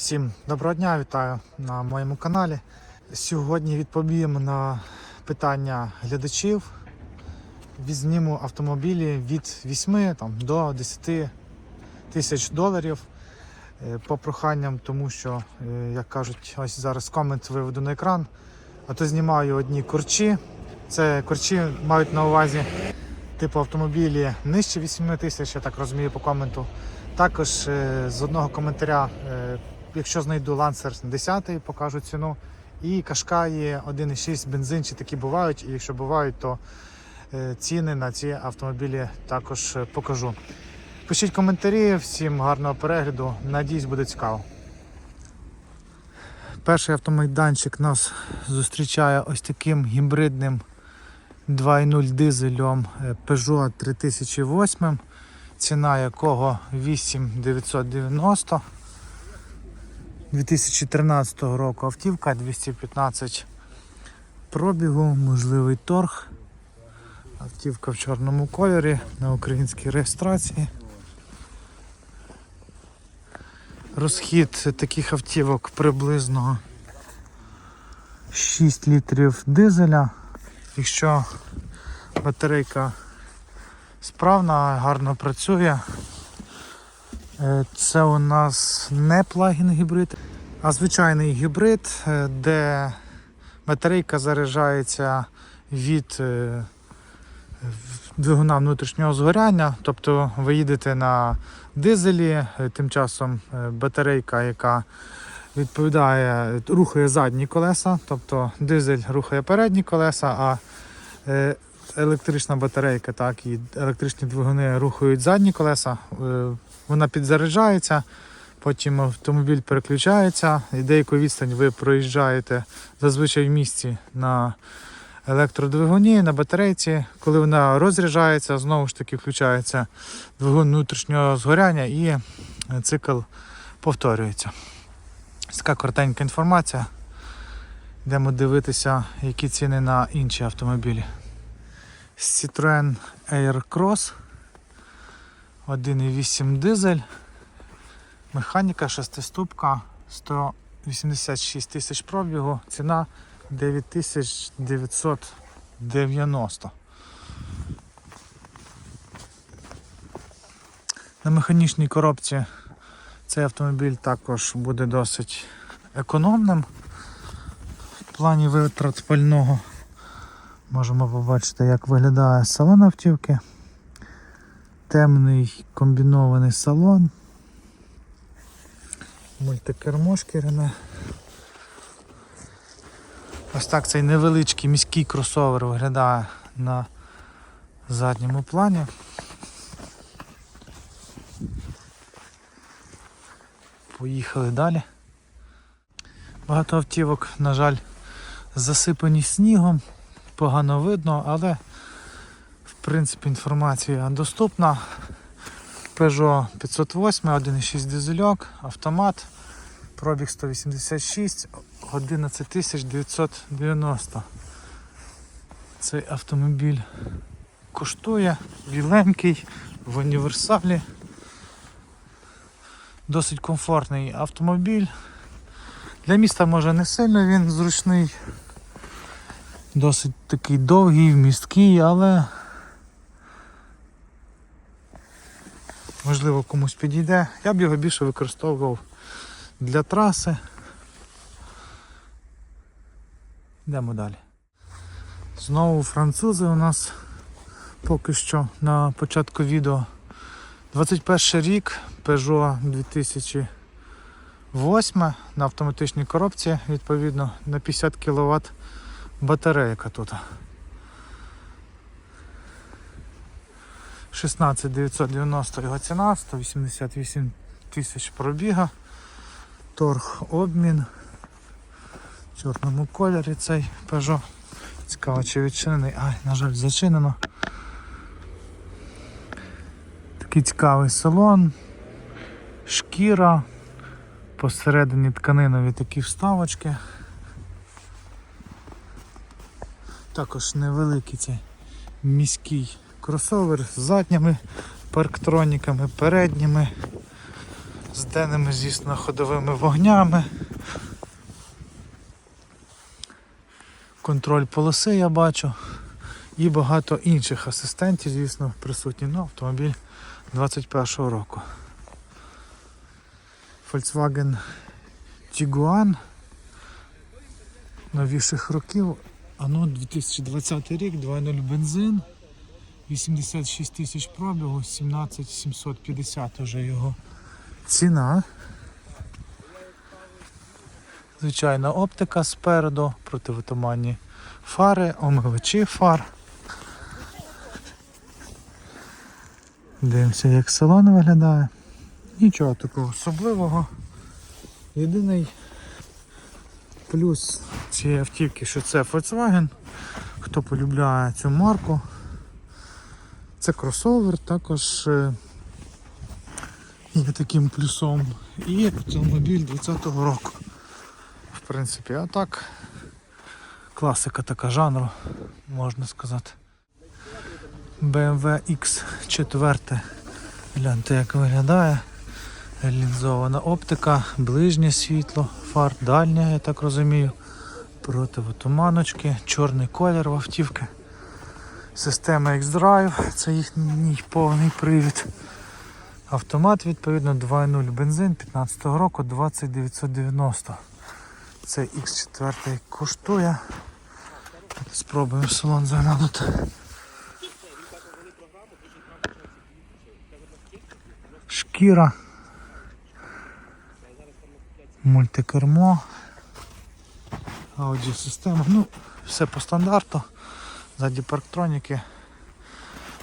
Всім доброго дня, вітаю на моєму каналі. Сьогодні відповім на питання глядачів. Візніму автомобілі від 8 там, до 10 тисяч доларів е, по проханням, тому що, е, як кажуть, ось зараз комент виведу на екран, а то знімаю одні корчі. Це корчі мають на увазі типу автомобілі нижче 8 тисяч, я так розумію по коменту. Також е, з одного коментаря, якщо знайду Lancer 10, покажу ціну. І Кашкаї 1,6 бензинчі такі бувають, і якщо бувають, то е, ціни на ці автомобілі також е, покажу. Пишіть коментарі, всім гарного перегляду. Надіюсь, буде цікаво. Перший автомайданчик нас зустрічає ось таким гібридним 2.0 дизелем е, Peugeot 3008, ціна якого 8990 2013 року автівка 215 пробігу, можливий торг. Автівка в чорному кольорі на українській реєстрації. Розхід таких автівок приблизно 6 літрів дизеля. Якщо батарейка справна, гарно працює, е, це у нас не плагін гібрид, а звичайний гібрид, е, де батарейка заряджається від е, двигуна внутрішнього згоряння, тобто ви їдете на дизелі, е, тим часом батарейка, яка відповідає, рухає задні колеса, тобто дизель рухає передні колеса, а електрична батарейка, так, і електричні двигуни рухають задні колеса, вона підзаряджається, потім автомобіль переключається, і деяку відстань ви проїжджаєте зазвичай в місті на електродвигуні, на батарейці. Коли вона розряджається, знову ж таки включається двигун внутрішнього згоряння і цикл повторюється. Ось така коротенька інформація. Йдемо дивитися, які ціни на інші автомобілі. Citroen Aircross 1,8 дизель. Механіка шестиступка 186 тисяч пробігу, ціна 9990. На механічній коробці цей автомобіль також буде досить економним. В плані витрат пального можемо побачити, як виглядає салон автівки. Темний комбінований салон. Мультикермо шкіряне. Ось так цей невеличкий міський кросовер виглядає на задньому плані. Поїхали далі. Багато автівок, на жаль, засипані снігом, погано видно, але в принципі інформація доступна. Peugeot 508, 1,6 дизельок, автомат, пробіг 186, 11 990. Цей автомобіль коштує, біленький, в універсалі. Досить комфортний автомобіль. Для міста може не сильно він зручний, досить такий довгий, вмісткий, але можливо комусь підійде. Я б його більше використовував для траси. Йдемо далі. Знову французи у нас поки що на початку відео. 21 рік Peugeot 2008 на автоматичній коробці, відповідно, на 50 кВт батарейка тут. 16 990 його ціна, 188 тисяч пробіга, торг обмін. В чорному кольорі цей Peugeot. Цікаво, чи відчинений. Ай, на жаль, зачинено. Такий цікавий салон, шкіра, посередині тканинові такі вставочки. Також невеликий цей міський кросовер з задніми парктроніками, передніми, з денними, звісно, ходовими вогнями. Контроль полоси я бачу. І багато інших асистентів, звісно, присутні. Ну, автомобіль 21-го року. Volkswagen Tiguan новіших років. Ано 2020 рік, 2.0 бензин, 86 тисяч пробігу, 17 750 вже його ціна. Звичайна оптика спереду, противотуманні фари, омивачі фар. Дивимося, як салон виглядає. Нічого такого особливого. Єдиний плюс цієї автівки, що це Volkswagen. Хто полюбляє цю марку. Це кросовер, також е, є таким плюсом. І автомобіль 20-го року. В принципі, а так класика така жанру, можна сказати. BMW X4. Гляньте, як виглядає. Лінзована оптика, ближнє світло, фар дальнє, я так розумію. Противотуманочки, чорний колір в автівки. Система X-Drive, це їхній повний привід. Автомат, відповідно, 2.0 бензин 15 року 20990. Цей X4 коштує. Спробуємо в салон заглянути. Шкіра. Мультикермо. Аудіосистема. Ну, все по стандарту. Ззаді парктроніки.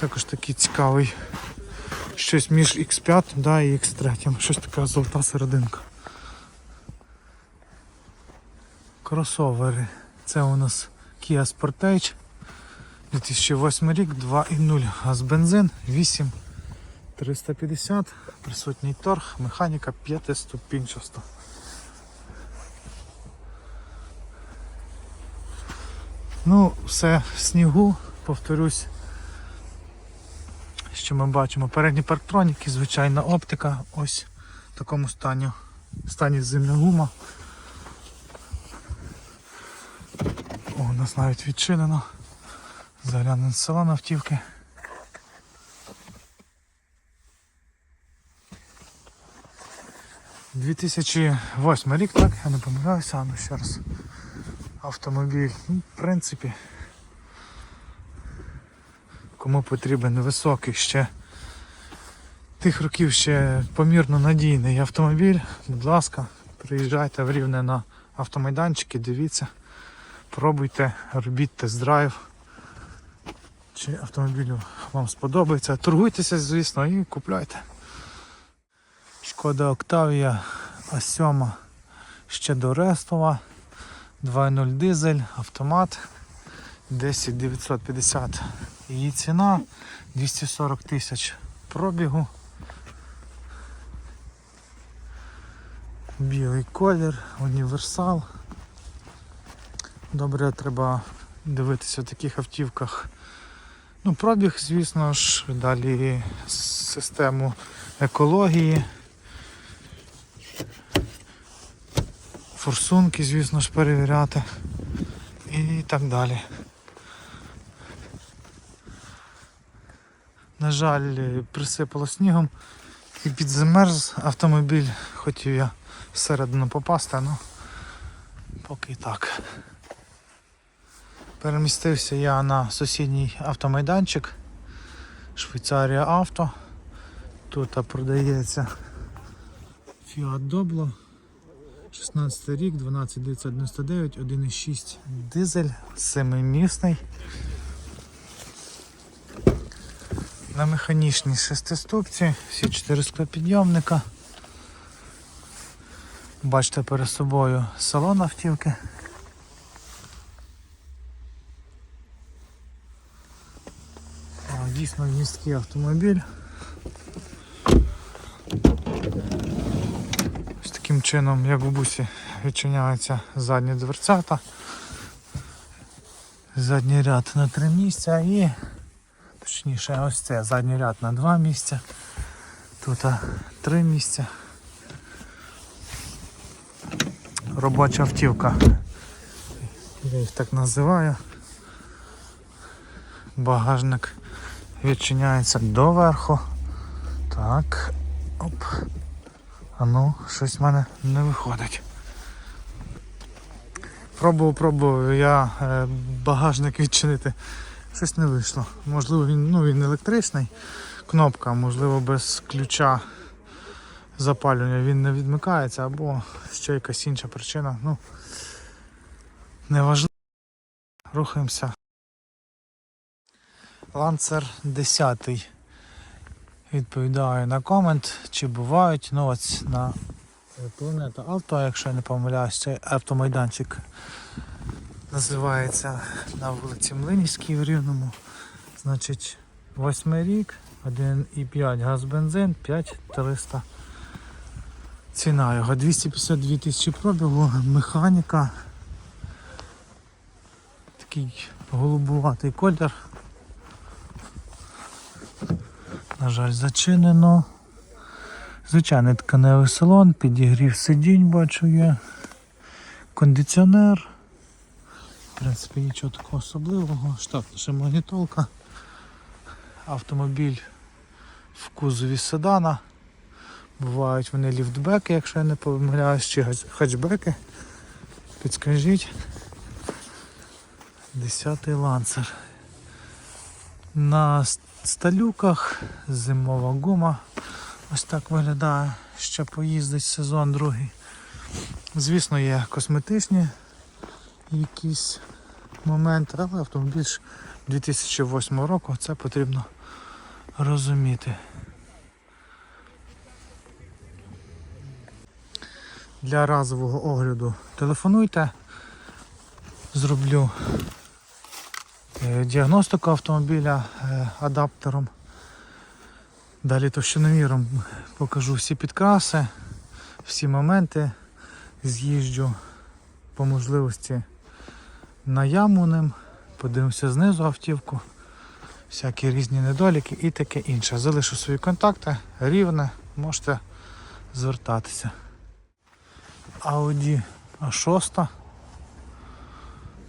Також такий цікавий. Щось між X5 да, і X3. Щось така золота серединка. Кросовери. Це у нас Kia Sportage. 2008 рік, 2.0 газ бензин, 8 350, присутній торг, механіка 5 ступінчаста. Ну, все в снігу, повторюсь, що ми бачимо. Передні парктроніки, звичайна оптика, ось в такому стані, стані зимня гума. О, у нас навіть відчинено. Заглянемо з салон автівки. – 2008 рік, так? Я не помиляюся, а ну ще раз. Автомобіль. Ну, в принципі, кому потрібен високий ще тих років ще помірно надійний автомобіль, будь ласка, приїжджайте в рівне на автомайданчики, дивіться, пробуйте, робіть тест-драйв. Чи автомобілю вам сподобається. Торгуйтеся, звісно, і купляйте. Шкода Октавія А7 ще до Рестова. 2.0 дизель, автомат 10950 її ціна 240 тисяч пробігу. Білий колір, універсал. Добре, треба дивитися в таких автівках. Ну, пробіг, звісно ж, далі систему екології. Форсунки, звісно ж, перевіряти і так далі. На жаль, присипало снігом і підзамерз автомобіль, хотів я всередину попасти, але поки так. Перемістився я на сусідній автомайданчик Швейцарія Авто. Тут продається Fiat Doblo. 16 рік, 12999, 1,6 дизель, 7-місний. На механічній шестиступці, всі 4 склопідйомника. Бачите перед собою салон автівки. Дійсно місткий автомобіль. Ось таким чином, як в бусі, відчиняються задні дверцята. Задній ряд на три місця і точніше ось це задній ряд на два місця. Тут три місця. робоча автівка. Я їх так називаю. Багажник відчиняється доверху. Так. А ну, щось в мене не виходить. Пробував, пробував я е, багажник відчинити. Щось не вийшло. Можливо, він, ну, він електричний, кнопка, можливо, без ключа запалювання він не відмикається, або ще якась інша причина. Ну, неважливо. Рухаємося. Ланцер 10 відповідає на комент, чи бувають. Ну ось на планета Авто, якщо я не помиляюсь, цей автомайданчик називається на вулиці Млинівській в Рівному. Значить, восьмий рік, 1,5 газ бензин, 5300 ціна його. 252 тисячі пробігу, механіка. Такий голубуватий колір. На жаль, зачинено. Звичайний тканевий салон, підігрів сидінь бачу є. Кондиціонер. В принципі, нічого такого особливого. Штатна ще магнітолка. Автомобіль в кузові седана. Бувають вони ліфтбеки, якщо я не помиляюсь, чи хатчбеки. Підскажіть. Десятий ланцер. На сталюках зимова гума. Ось так виглядає. Ще поїздить сезон другий. Звісно, є косметичні якісь моменти, але автомобіль 2008 року це потрібно розуміти. Для разового огляду телефонуйте, зроблю діагностику автомобіля е, адаптером. Далі товщиноміром покажу всі підкраси, всі моменти, з'їжджу по можливості на яму ним, подивимося знизу автівку, всякі різні недоліки і таке інше. Залишу свої контакти, рівне, можете звертатися. Audi A6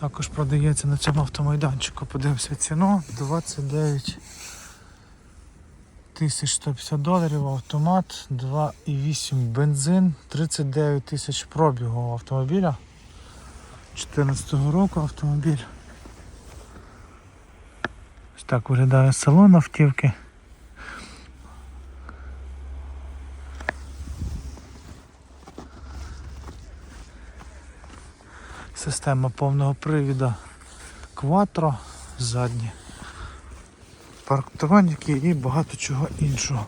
також продається на цьому автомайданчику. Подивимося ціну 29 1150 доларів автомат, 2,8 бензин, 39 тисяч пробігу автомобіля. 14 року автомобіль. Ось так виглядає салон автівки. Система повного привіду Quattro задні парктроніки і багато чого іншого.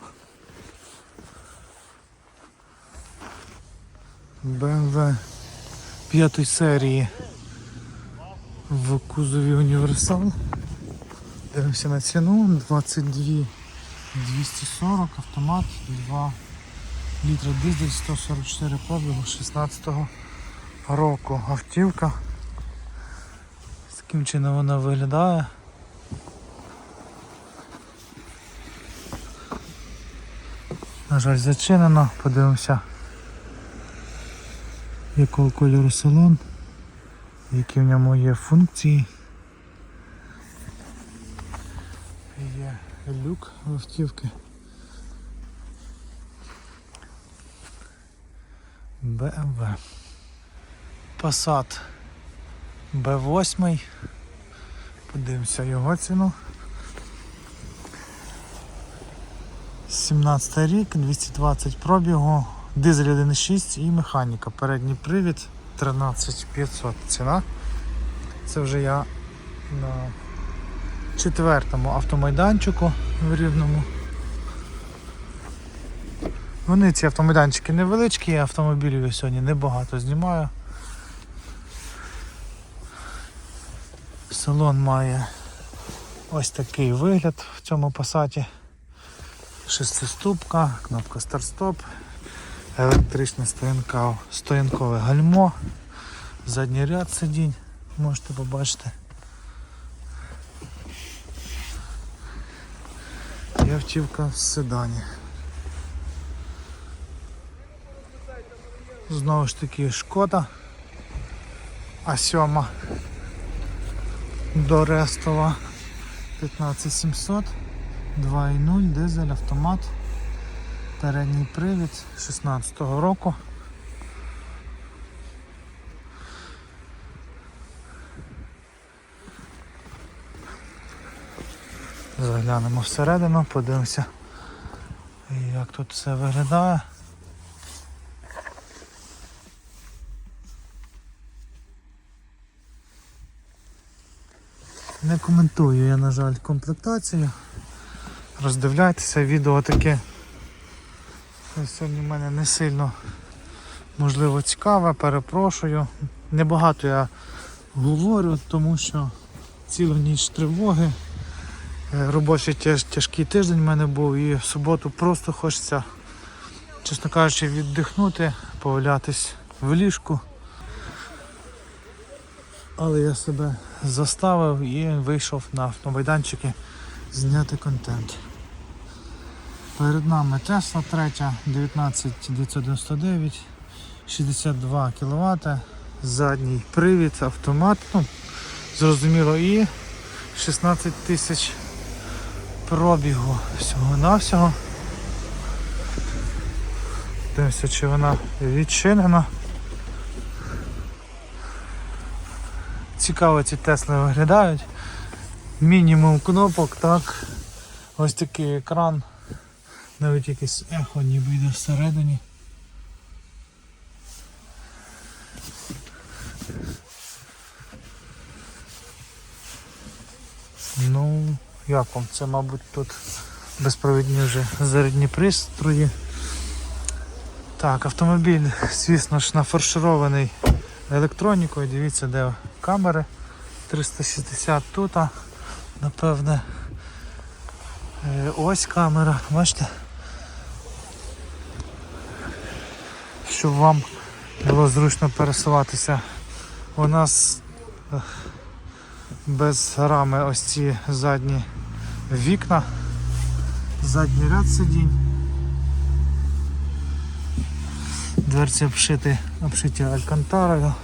BMW 5 серії в кузові універсал. Дивимося на ціну 22 240 автомат 2 літра дизель 144 пробігу 16 року автівка. З таким чином вона виглядає. На жаль, зачинено, подивимося, якого кольору салон, які в ньому є функції. Є люк в автівки. BMW. Passat B8. Подивимося його ціну. 17 рік, 220 пробігу, дизель 1.6 і механіка. Передній привід 13500 ціна. Це вже я на четвертому автомайданчику в Рівному. Вони ці автомайданчики невеличкі, автомобілів я сьогодні небагато знімаю. Салон має ось такий вигляд в цьому пасаті. Шестиступка, кнопка старт-стоп, електричне стоянка, стоянкове гальмо, задній ряд сидінь, можете побачити. І автівка в седані. Знову ж таки шкода А7 до Рестова 15700, 2.0, дизель, автомат, передній привід 16-го року. Заглянемо всередину, подивимося, як тут все виглядає. Не коментую я, на жаль, комплектацію. Роздивляйтеся, відео таке сьогодні в мене не сильно можливо цікаве, перепрошую. Небагато я говорю, тому що цілу ніч тривоги. Е, Робочий тяж, тяжкий тиждень в мене був і в суботу просто хочеться, чесно кажучи, віддихнути, повалятись в ліжку. Але я себе заставив і вийшов на автомайданчики зняти контент. Перед нами Tesla 3 19999, 62 кВт, задній привід, автомат, ну, зрозуміло, і 16 тисяч пробігу всього-навсього. Дивимося, чи вона відчинена. Цікаво ці Тесли виглядають. Мінімум кнопок, так. Ось такий екран. Навіть якесь ехо ніби йде всередині. Ну, як вам? Це, мабуть, тут безпровідні вже зарядні пристрої. Так, автомобіль, звісно ж, нафарширований електронікою. Дивіться, де камери. 360 тут, напевне. Е, Ось камера, бачите? Щоб вам було зручно пересуватися. У нас е, без рами ось ці задні вікна, задній ряд сидінь. Дверці обшиті, обшиті алькантарою.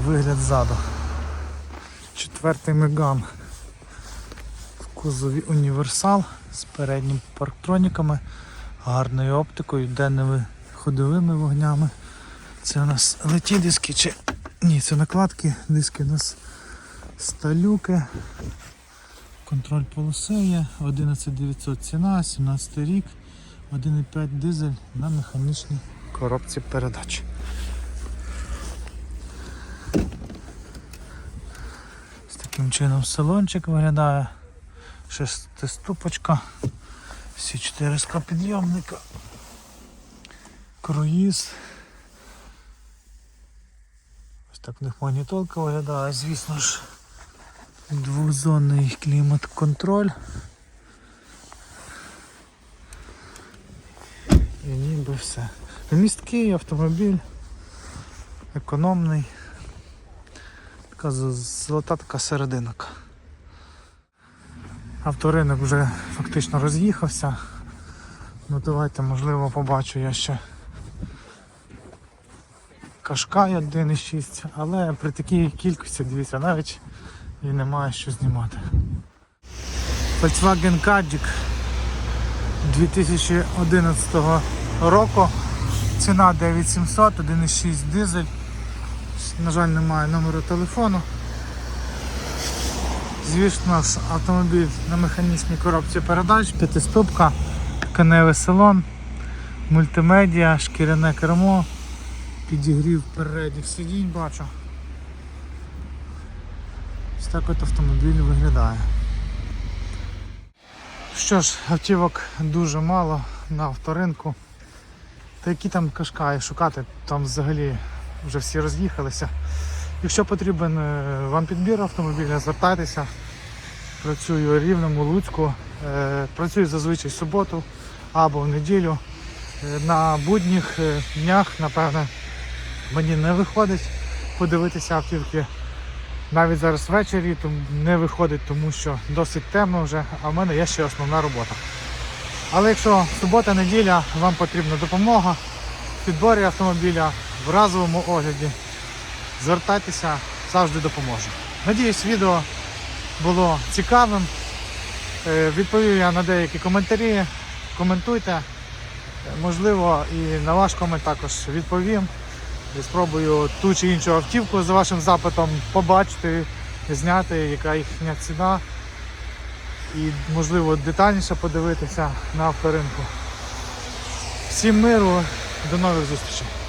Вигляд ззаду. Четвертий меган в кузові універсал з передніми парктроніками, гарною оптикою, денними ходовими вогнями. Це у нас леті диски чи. Ні, це накладки, диски у нас сталюки. Контроль полоси є, 11900 ціна, 17 рік, 1,5 дизель на механічній коробці передач. З таким чином салончик виглядає. Шестиступочка. Всі чотири склопідйомника. Круїз. Ось так в них магнітолка виглядає, звісно ж. Двозонний клімат-контроль. І ніби все. Місткий автомобіль, економний. Така золота така серединок. Авторинок вже фактично роз'їхався. Ну давайте, можливо, побачу я ще Кашкай 1.6, але при такій кількості, дивіться, навіть і немає що знімати. Volkswagen Caddy 2011 року. Ціна 9700, 1.6 дизель. На жаль, немає номеру телефону. Звісно ж, автомобіль на механічній коробці передач, п'ятиступка, тканевий салон, мультимедіа, шкіряне кермо, підігрів передніх сидінь бачу. Ось так от автомобіль виглядає. Що ж, автівок дуже мало на авторинку. Та які там кашкаї шукати, там взагалі вже всі роз'їхалися. Якщо потрібен е, вам підбір автомобіля, звертайтеся. Працюю у Рівному, Луцьку, Е, працюю зазвичай в суботу або в неділю. Е, На будніх днях, напевне, мені не виходить подивитися автівки. Навіть зараз ввечері не виходить, тому що досить темно вже, а в мене є ще основна робота. Але якщо субота, неділя, вам потрібна допомога, в підборі автомобіля, в разовому огляді. Звертайтеся, завжди допоможу. Надіюсь, відео було цікавим. Е, Відповів я на деякі коментарі. Коментуйте. Можливо, і на ваш комент також відповім. І спробую ту чи іншу автівку за вашим запитом побачити, зняти, яка їхня ціна. І, можливо, детальніше подивитися на авторинку. Всім миру, до нових зустрічей!